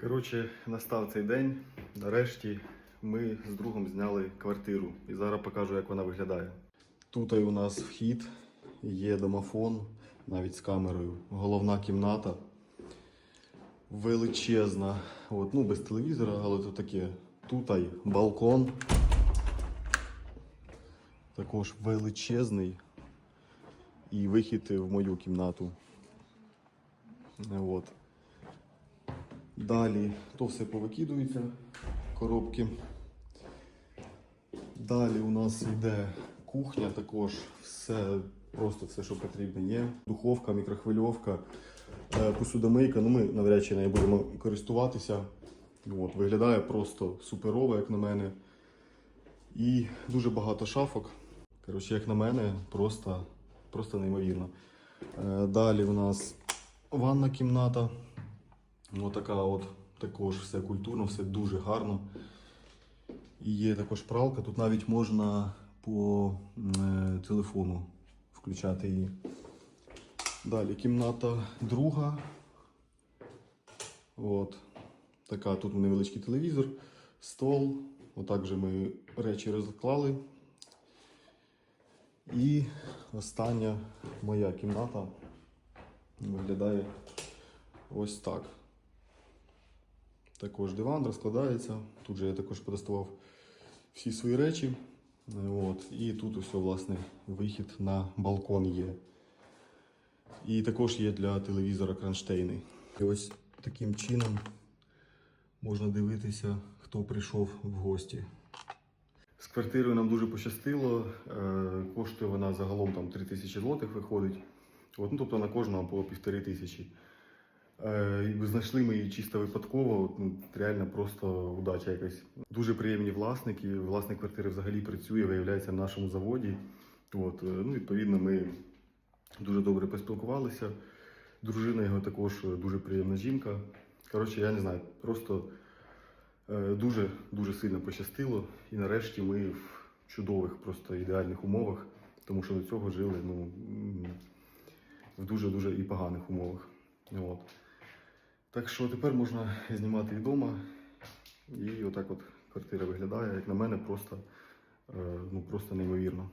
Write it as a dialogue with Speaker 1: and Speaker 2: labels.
Speaker 1: Коротше, настав цей день. Нарешті ми з другом зняли квартиру. І зараз покажу, як вона виглядає. Тут у нас вхід, є домофон, навіть з камерою. Головна кімната. Величезна. От, ну, без телевізора, але тут таке. Тут балкон. Також величезний. І вихід в мою кімнату. От. Далі то все повикидується, коробки. Далі у нас йде кухня, також все, просто все, що потрібно є. Духовка, мікрохвильовка, е, посудомийка. Ну, ми навряд чи нею будемо користуватися. От, виглядає просто суперово, як на мене. І дуже багато шафок. Коротше, як на мене, просто, просто неймовірно. Е, Далі у нас ванна кімната. Отака от також все культурно, все дуже гарно. І є також пралка. Тут навіть можна по е, телефону включати її. Далі кімната друга. От. Така тут невеличкий телевізор, стол. Отак же ми речі розклали. І остання моя кімната виглядає ось так. Також диван розкладається. Тут же я також подоставав всі свої речі. От. І тут усе, власне, вихід на балкон є. І також є для телевізора кронштейни. І ось таким чином можна дивитися, хто прийшов в гості. З квартирою нам дуже пощастило. Е, Коштує вона загалом там 3 тисячі злотих виходить. От, ну, тобто на кожного по півтори тисячі. Е, Знайшли ми її чисто випадково, ну, реально просто удача якась. Дуже приємні власники. Власник квартири взагалі працює, виявляється, на нашому заводі. От, е, ну, відповідно, ми дуже добре поспілкувалися. Дружина його також дуже приємна жінка. Коротше, я не знаю, просто е, дуже дуже сильно пощастило. І нарешті ми в чудових, просто ідеальних умовах, тому що до цього жили ну, в дуже-дуже і поганих умовах. От. Так що тепер можна знімати і вдома. І отак от квартира виглядає, як на мене, просто, е, ну, просто неймовірно.